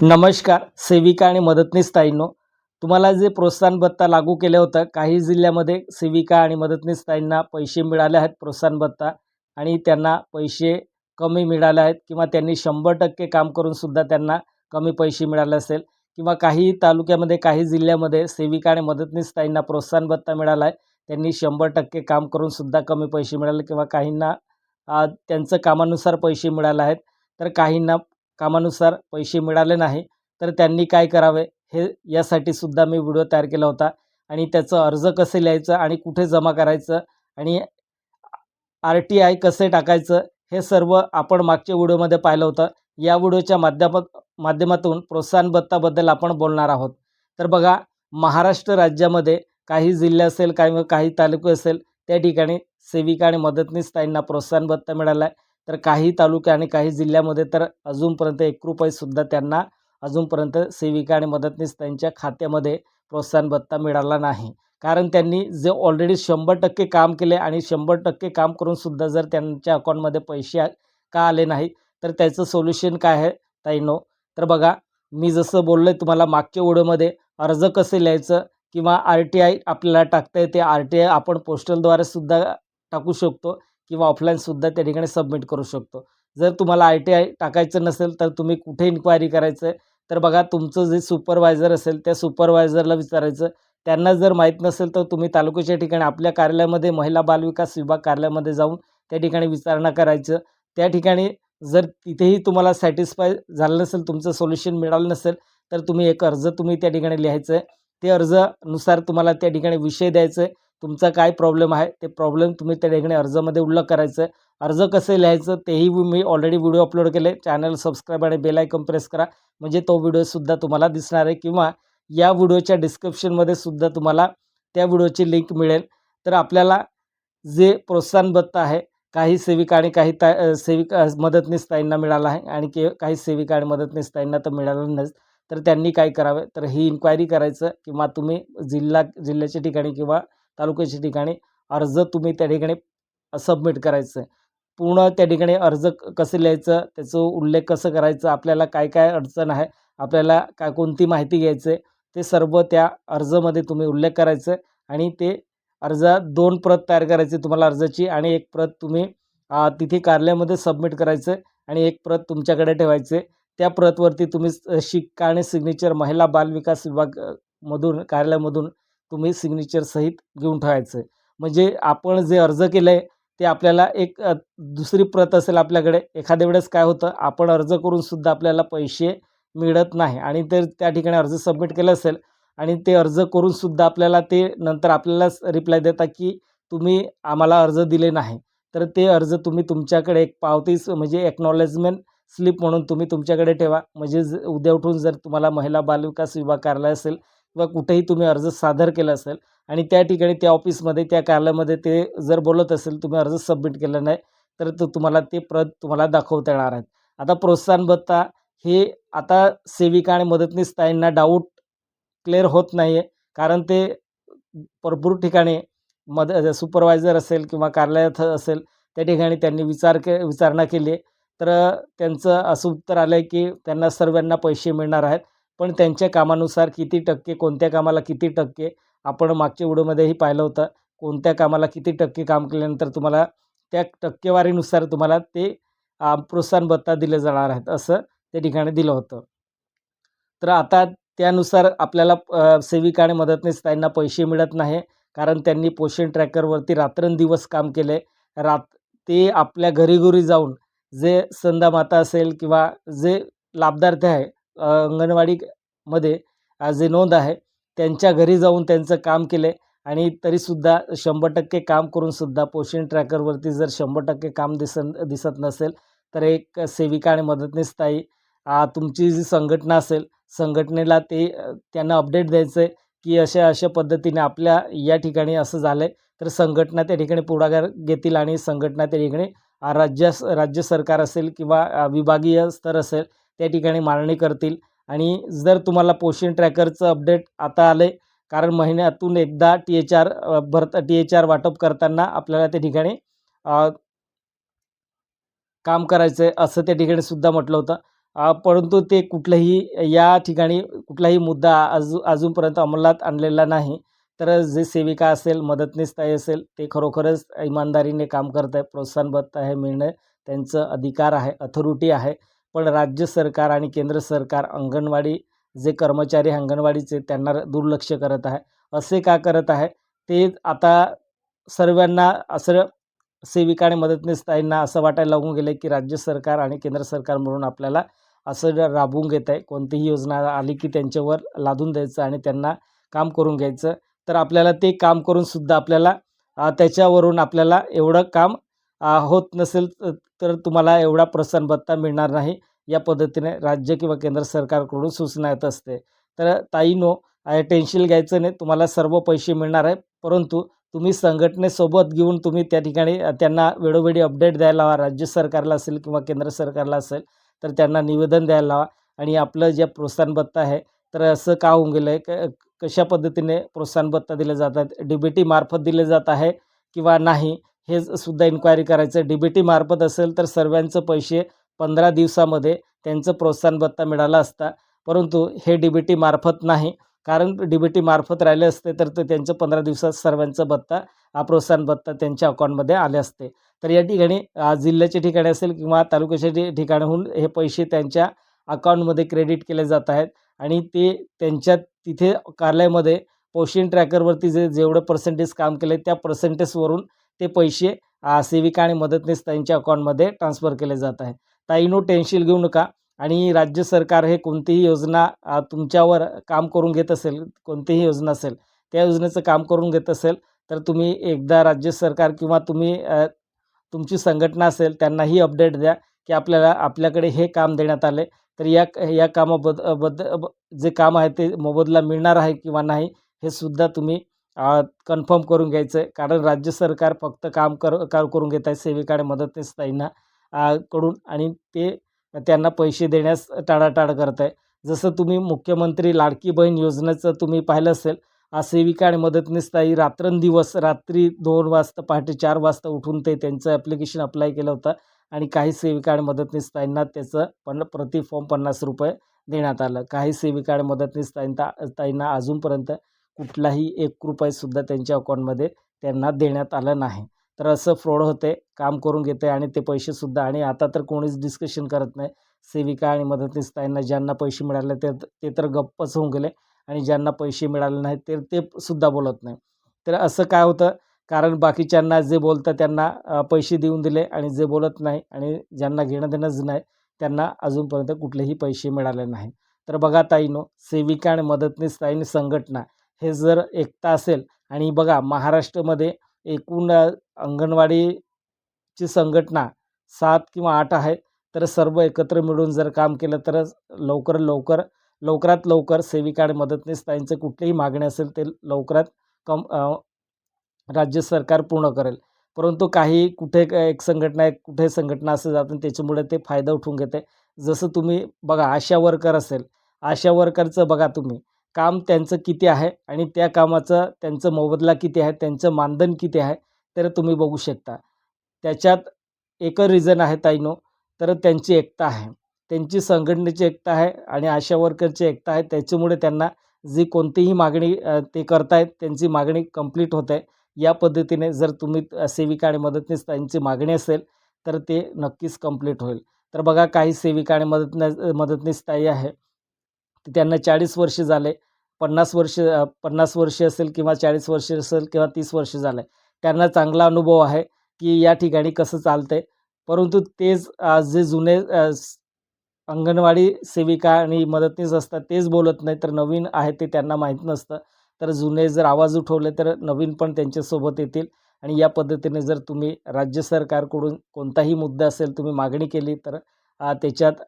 नमस्कार सेविका आणि मदतनीस ताईंनो. तुम्हाला जे प्रोत्साहन भत्ता लागू केलं होतं काही जिल्ह्यामध्ये सेविका आणि मदतनीस ताईंना पैसे मिळाले आहेत प्रोत्साहन भत्ता आणि त्यांना पैसे कमी मिळाले आहेत किंवा त्यांनी शंभर टक्के काम करूनसुद्धा त्यांना कमी पैसे मिळाले असेल किंवा काही तालुक्यामध्ये काही जिल्ह्यामध्ये सेविका आणि मदतनीस ताईंना प्रोत्साहन भत्ता मिळाला आहे त्यांनी शंभर टक्के काम करूनसुद्धा कमी पैसे मिळाले किंवा काहींना त्यांचं कामानुसार पैसे मिळाले आहेत तर काहींना कामानुसार पैसे मिळाले नाही तर त्यांनी काय करावे? हे यासाठी सुद्धा मी व्हिडिओ तयार केला होता आणि त्याचं अर्ज कसे लिहायचं आणि कुठे जमा करायचं आणि आर टी आय कसे टाकायचं हे सर्व आपण मागच्या व्हिडिओमध्ये पाहिलं होतं. या व्हिडिओच्या माध्यमात माध्यमातून प्रोत्साहन भत्ताबद्दल आपण बोलणार आहोत. तर बघा महाराष्ट्र राज्यामध्ये काही जिल्हे असेल काही काही तालुके असेल त्या ठिकाणी सेविका आणि मदतनीस ताईंना प्रोत्साहन भत्ता मिळाला आहे तर काही तालुके आणि काही जिल्ह्यामध्ये तर अजूनपर्यंत एक रुपयेसुद्धा त्यांना अजूनपर्यंत सेविका आणि मदतनीस त्यांच्या खात्यामध्ये प्रोत्साहन भत्ता मिळाला नाही. कारण त्यांनी जे ऑलरेडी शंभर टक्के काम केले आणि शंभर टक्के काम करूनसुद्धा जर त्यांच्या अकाउंटमध्ये पैसे आ- का आले नाही तर त्याचं सोल्युशन काय आहे ताईनो? तर बघा मी जसं बोललो आहे तुम्हाला मागच्या व्हिडिओमध्ये अर्ज कसे लिहायचं किंवा आर टी आय आपल्याला टाकता येते आर टी आय आपण पोस्टलद्वारे सुद्धा टाकू शकतो. किंवा ऑफलाईनसुद्धा त्या ठिकाणी सबमिट करू शकतो. जर तुम्हाला आय टी आय टाकायचं नसेल तर तुम्ही कुठे इन्क्वायरी करायचं आहे तर बघा तुमचं जे सुपरवायझर असेल त्या सुपरवायझरला विचारायचं. त्यांना जर माहीत नसेल तर तुम्ही तालुक्याच्या ठिकाणी आपल्या कार्यालयामध्ये महिला बालविकास विभाग कार्यालयामध्ये जाऊन त्या ठिकाणी विचारणा करायचं. त्या ठिकाणी जर तिथेही तुम्हाला सॅटिस्फाय झालं नसेल तुमचं सोल्युशन मिळालं नसेल तर तुम्ही एक अर्ज तुम्ही त्या ठिकाणी लिहायचं आहे ते अर्जानुसार तुम्हाला त्या ठिकाणी विषय द्यायचं आहे. तुमचा काय प्रॉब्लेम आहे ते प्रॉब्लेम तुम्ही त्या ठिकाणी अर्जामध्ये उल्लेख करायचं आहे. अर्ज कसे लिहायचं तेही मी ऑलरेडी व्हिडिओ अपलोड केले. चॅनल सबस्क्राईब आणि बेल आयकॉन प्रेस करा. म्हणजे तो व्हिडिओसुद्धा तुम्हाला दिसणार आहे किंवा या व्हिडिओच्या डिस्क्रिप्शनमध्ये सुद्धा तुम्हाला त्या व्हिडिओची लिंक मिळेल. तर आपल्याला जे प्रोत्साहन भत्ता आहे काही सेविका आणि काही ता सेविका मदतनीस ताईंना मिळाला आहे. आणि के काही सेविका आणि मदतनीस ताईंना तर मिळालं नाही तर त्यांनी काय करावे? तर ही इन्क्वायरी करायचं किंवा तुम्ही जिल्हा जिल्ह्याच्या ठिकाणी किंवा तालुक्याच्या ठिकाणी अर्ज तुम्ही त्या ठिकाणी सबमिट करायचं. आहे पूर्ण त्या ठिकाणी अर्ज क- कसं लिहायचं? त्याचं उल्लेख कसं करायचं? आपल्याला काय काय अडचण आहे? आपल्याला काय कोणती माहिती घ्यायचं आहे ते सर्व त्या अर्जामध्ये तुम्ही उल्लेख करायचं आणि ते अर्ज दोन प्रत तयार करायची तुम्हाला अर्जाची आणि एक प्रत तुम्ही तिथे कार्यालयामध्ये सबमिट करायचं आणि एक प्रत तुमच्याकडे ठेवायचे. त्या प्रतवरती तुम्ही शिक्का आणि सिग्नेचर महिला बालविकास विभाग मधून कार्यालयामधून तुम्ही सिग्नेचर सहित घेऊन ठेवायचं. म्हणजे आपण जे अर्ज केलं आहे ते आपल्याला एक दुसरी प्रत असेल आपल्याकडे एखाद्या वेळेस काय होतं आपण अर्ज करूनसुद्धा आपल्याला पैसे मिळत नाही. आणि तर त्या ठिकाणी अर्ज सबमिट केलं असेल आणि ते अर्ज करूनसुद्धा आपल्याला ते नंतर आपल्यालाच रिप्लाय देतात की तुम्ही आम्हाला अर्ज दिले नाही. तर ते अर्ज तुम्ही तुमच्याकडे एक पावतीस म्हणजे एक्नॉलेजमेंट स्लिप म्हणून तुम्ही तुमच्याकडे ठेवा. म्हणजे ज- उद्या उठून जर तुम्हाला महिला बालविकास विभाग कार्यालय असेल किंवा कुठेही तुम्ही अर्ज सादर केला असेल आणि त्या ठिकाणी त्या ऑफिसमध्ये त्या कार्यालयामध्ये ते जर बोलत असेल तुम्ही अर्ज सबमिट केला नाही तर तो तुम्हाला ते प्रत तुम्हाला दाखवता येणार आहेत. आता प्रोत्साहन भत्ता हे आता सेविका आणि मदतनीस ताईंना डाऊट क्लिअर होत नाही आहे कारण ते भरपूर ठिकाणी मद सुपरवायझर असेल किंवा कार्यालयात असेल त्या ठिकाणी त्यांनी विचार के विचारणा केली आहे. तर त्यांचं असं उत्तर आलं आहे की त्यांना सर्वांना पैसे मिळणार आहेत. पण त्यांच्या कामानुसार किती टक्के कोणत्या कामाला किती टक्के आपण मागच्या व्हिडिओमध्येही पाहिलं होतं. कोणत्या कामाला किती टक्के काम केल्यानंतर तुम्हाला त्या टक्केवारीनुसार तुम्हाला ते प्रोत्साहन भत्ता दिले जाणार आहेत असं त्या ठिकाणी दिलं होतं. तर आता त्यानुसार आपल्याला सेविका आणि मदतनीस त्यांना पैसे मिळत नाही. कारण त्यांनी पोषण ट्रॅकरवरती रात्रंदिवस काम केले रात ते आपल्या घरी घरी जाऊन जे संदा माता असेल किंवा जे लाभार्थी आहे अंगणवाडीमध्ये जे नोंद आहे त्यांच्या घरी जाऊन त्यांचं काम केले आणि तरीसुद्धा शंभर टक्के काम करूनसुद्धा पोषण ट्रॅकरवरती जर शंभर टक्के काम दिसन दिसत नसेल तर एक सेविका आणि मदतनीस ताई तुमची जी संघटना असेल संघटनेला ते त्यांना अपडेट द्यायचं आहे की अशा अशा पद्धतीने आपल्या या ठिकाणी असं झालं आहे तर संघटना त्या ठिकाणी पुढाकार घेतील आणि संघटना त्या ठिकाणी राज्य राज्य सरकार असेल किंवा विभागीय स्तर असेल त्या ठिकाणी मारणी करतील. आणि जर तुम्हाला पोषण ट्रॅकरचं अपडेट आता आलं आहे कारण महिन्यातून एकदा टी एच आर भरत टी एच आर वाटप करताना आपल्याला त्या ठिकाणी काम करायचं आहे असं त्या ठिकाणी सुद्धा म्हटलं होतं. परंतु ते कुठलंही या ठिकाणी कुठलाही मुद्दा अजू अजूनपर्यंत अंमलात आणलेला नाही. तर जे सेविका असेल मदतनीस ताई असेल ते खरोखरच इमानदारीने काम करत आहे प्रोत्साहन भत्ता हे मिळणं त्यांचं अधिकार आहे अथॉरिटी आहे. पण राज्य सरकार आणि केंद्र सरकार अंगणवाडी जे कर्मचारी अंगणवाडीचे त्यांना दुर्लक्ष करत आहे. असे का करत आहे? ते आता सर्वांना असं सेविका आणि मदतनीस ताईंना असं वाटायला लागून गेलं की राज्य सरकार आणि केंद्र सरकार म्हणून आपल्याला असं राबवून घेत आहे. कोणतीही योजना आली की त्यांच्यावर लादून द्यायचं आणि त्यांना काम करून घ्यायचं. तर आपल्याला ते काम करूनसुद्धा आपल्याला त्याच्यावरून आपल्याला एवढं काम होत नसेल तर तुम्हाला एवढा प्रोत्साहन भत्ता मिळणार नाही. या पद्धतीने राज्य किंवा केंद्र सरकारकडून सूचना येत असते. तर ताईनो टेन्शन घ्यायचं नाही. तुम्हाला सर्व पैसे मिळणार आहे. परंतु तुम्ही संघटनेसोबत घेऊन तुम्ही त्या ठिकाणी त्यांना वेळोवेळी अपडेट द्यायला हवा. राज्य सरकारला असेल किंवा केंद्र सरकारला असेल तर त्यांना निवेदन द्यायला लावा आणि आपलं जे प्रोत्साहन भत्ता आहे तर असं का होऊन गेलं आहे कशा पद्धतीने प्रोत्साहन भत्ता दिले जातात? डी बी टी मार्फत दिले जात आहे किंवा नाही? हे सुद्धा इन्क्वायरी करायचं डी बी टी मार्फत असेल तर सर्वांचं पैसे पंधरा दिवसामध्ये त्यांचं प्रोत्साहन भत्ता मिळाला असता. परंतु हे डी बी टी मार्फत नाही. कारण डी बी टी मार्फत राहिले असते तर ते त्यांचं पंधरा दिवसात सर्वांचं भत्ता हा प्रोत्साहन भत्ता त्यांच्या अकाउंटमध्ये आले असते. तर या ठिकाणी जिल्ह्याच्या ठिकाणी असेल किंवा तालुक्याच्या ठिकाणाहून हे पैसे त्यांच्या अकाउंटमध्ये क्रेडिट केले जात आहेत आणि ते त्यांच्या तिथे कार्यालयामध्ये पोषण ट्रॅकरवरती जे जेवढं पर्सेंटेज काम केले त्या पर्सेंटेजवरून ते पैसे सेविका आणि मदतनीस त्यांच्या अकाउंटमध्ये ट्रान्सफर केले जात आहे ताईनो टेन्शन घेऊ नका आणि राज्य सरकार हे कोणतीही योजना तुमच्यावर काम करून घेत असेल कोणतीही योजना असेल त्या योजनेचं काम करून घेत असेल तर तुम्ही एकदा राज्य सरकार किंवा तुम्ही तुमची संघटना असेल त्यांनाही अपडेट द्या की आपल्याला आपल्याकडे हे काम देण्यात आले. तर या या कामाबद बद्द जे काम आहे ते मोबदला मिळणार आहे किंवा नाही हे सुद्धा तुम्ही कन्फर्म करून घ्यायचं आहे कारण राज्य सरकार फक्त काम कर काम करून घेत आहे सेविका आणि मदतनीस ताईंना कडून आणि ते त्यांना पैसे देण्यास टाळाटाळ करत आहे. जसं तुम्ही मुख्यमंत्री लाडकी बहीण योजनेचं तुम्ही पाहिलं असेल सेविका आणि मदतनीस ताई रात्रंदिवस रात्री दोन वाजता पहाटे चार वाजता उठून ते त्यांचं ॲप्लिकेशन अप्लाय केलं होतं. आणि काही सेविका आणि मदतनीस ताईंना त्याचं पण प्रति फॉर्म पन्नास रुपये देण्यात आलं. काही सेविका आणि मदतनीस ताईंता ताईंना अजूनपर्यंत कुठलाही एक रुपयेसुद्धा त्यांच्या अकाउंटमध्ये त्यांना देण्यात आलं नाही. तर असं फ्रॉड होते काम करून घेते आणि ते पैसेसुद्धा आणि आता तर कोणीच डिस्कशन करत नाही. सेविका आणि मदतनीस ताईंना ज्यांना पैसे मिळाले ते ते तर गप्पच होऊन गेले आणि ज्यांना पैसे मिळाले नाही ते ते सुद्धा बोलत नाही. तर असं काय होतं? कारण बाकीच्यांना जे बोलतं त्यांना पैसे देऊन दिले आणि जे बोलत नाही आणि ज्यांना घेणं देणंच नाही त्यांना अजूनपर्यंत कुठलेही पैसे मिळाले नाही. तर बघा ताईनो सेविका आणि मदतनीस ताईन संघटना हे जर एकता असेल आणि बघा महाराष्ट्रामध्ये एकूण अंगणवाडीची संघटना सात किंवा आठ आहे तर सर्व एकत्र मिळून जर काम केलं तर लवकर लवकर लवकरात लवकर सेविका आणि मदतनीस ताईंचं कुठलीही मागणी असेल ते लवकरात कम राज्य सरकार पूर्ण करेल. परंतु काही कुठे क- एक संघटना एक कुठे संघटना असं जातं त्याच्यामुळे ते फायदा उठवून घेते. जसं तुम्ही बघा आशा वर्कर असेल. आशा वर्करचं बघा तुम्ही. काम त्यांचं किती आहे आणि त्या कामाचं त्यांचं मोबदला किती आहे त्यांचं मानधन किती आहे तर तुम्ही बघू शकता. त्याच्यात एक रिझन आहे ताईनो तर त्यांची एकता आहे. त्यांची संघटनेची एकता आहे आणि आशा वर्करची एकता आहे. त्याच्यामुळे त्यांना जी कोणतीही मागणी ते करतायत त्यांची मागणी कंप्लीट होत. आहे या पद्धतीने जर तुम्ही सेविका आणि मदतनीस त्यांची मागणी असेल तर ते नक्कीच कंप्लीट होईल. तर बघा काही सेविका आणि मदतने मदतनीस ताई आहे. त्यांना चाळीस वर्ष झाले. पन्नास वर्ष पन्नास वर्ष असेल किंवा चाळीस वर्ष असेल किंवा तीस वर्ष झाले. त्यांना चांगला अनुभव आहे की या ठिकाणी कसं चालतं आहे परंतु तेच जे जुने अंगणवाडी सेविका आणि मदतनीस असतात तेच बोलत नाही तर नवीन आहे ते त्यांना माहीत नसतं. तर जुने जर आवाज उठवले तर नवीन पण त्यांच्यासोबत येतील. आणि या पद्धतीने जर तुम्ही राज्य सरकारकडून कोणताही मुद्दा असेल तुम्ही मागणी केली तर त्याच्यात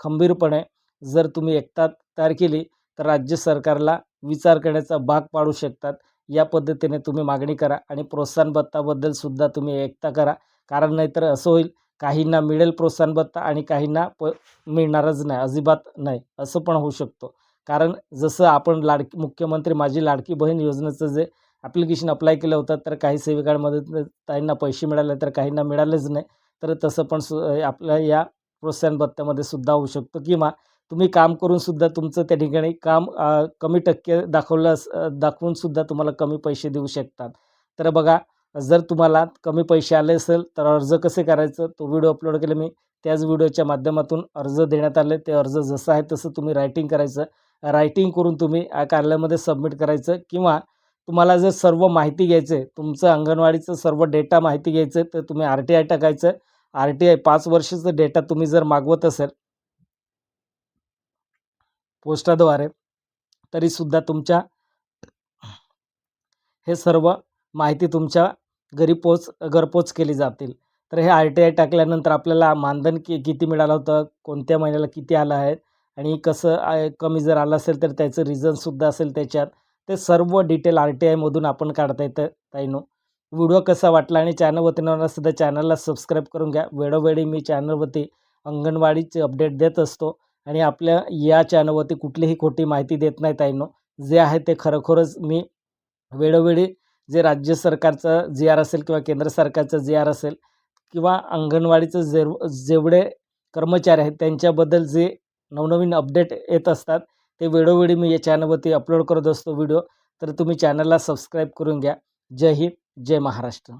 खंबीरपणे जर तुम्ही एकता तयार केली तर राज्य सरकारला विचार करण्याचा भाग पाडू शकतात. या पद्धतीने तुम्ही मागणी करा आणि प्रोत्साहन भत्ताबद्दल सुद्धा तुम्ही एकता करा. कारण नाहीतर असं होईल काहींना मिळेल प्रोत्साहन भत्ता आणि काहींना प मिळणारच नाही अजिबात नाही असं पण होऊ शकतो. कारण जसं आपण लाडकी मुख्यमंत्री माझी लाडकी बहीण योजनेचं जे ॲप्लिकेशन अप्लाय केलं होतं तर काही सेविकांमध्ये ताईंना पैसे मिळाले तर काहींना मिळालेच नाही. तर तसं पण सु आपल्या या प्रोत्साहन भत्त्यामध्ये सुद्धा होऊ शकतो. किंवा तुम्ही काम करून सुद्धा तुमचं त्या ठिकाणी काम कमी टक्के दाखवलं दाखवून सुद्धा तुम्हाला कमी पैसे देऊ शकतात. तर बघा जर तुम्हाला कमी पैसे आले असेल तर अर्ज कसे करायचं? तो व्हिडिओ अपलोड केला मी. त्याच व्हिडिओच्या माध्यमातून अर्ज देण्यात आले. ते अर्ज जसं आहे तसं तुम्ही रायटिंग करायचं. रायटिंग करून तुम्ही या कार्यालयामध्ये सबमिट करायचं किंवा तुम्हाला जर सर्व माहिती घ्यायचं आहे तुमचं अंगणवाडीचं सर्व डेटा माहिती घ्यायचं आहे तर तुम्ही आर टी आय टाकायचं. आर टी आय पाच वर्षाचं डेटा तुम्ही जर मागवत असेल पोस्टाद्वारे तरीसुद्धा तुमच्या हे सर्व माहिती तुमच्या घरी पोच घरपोच केली जातील. तर हे आर टी आय टाकल्यानंतर आपल्याला मानधन कि किती मिळालं होतं कोणत्या महिन्याला किती आलं आहे आणि कसं आहे कमी जर आलं असेल तर त्याचं रिझनसुद्धा असेल त्याच्यात. ते सर्व डिटेल आर टी आयमधून आपण काढता येतं ताईनो. व्हिडिओ कसा वाटला आणि चॅनलवरती नव्हता सुद्धा चॅनलला सबस्क्राईब करून घ्या. वेळोवेळी मी चॅनलवरती अंगणवाडीचे अपडेट देत असतो आणि आपल्या या चॅनलवरती कुठलीही खोटी माहिती देत नाही ताईनो. जे आहे ते खरोखरच मी वेळोवेळी जे राज्य सरकारचं जी आर असेल किंवा केंद्र सरकारचं जी आर असेल किंवा अंगणवाडीचं जे जेवढे कर्मचारी आहेत त्यांच्याबद्दल जे नवनवीन अपडेट येत असतात ते वेळोवेळी मी या चॅनलवरती अपलोड करत असतो व्हिडिओ. तर तुम्ही चॅनलला सबस्क्राईब करून घ्या. जय हिंद जय महाराष्ट्र.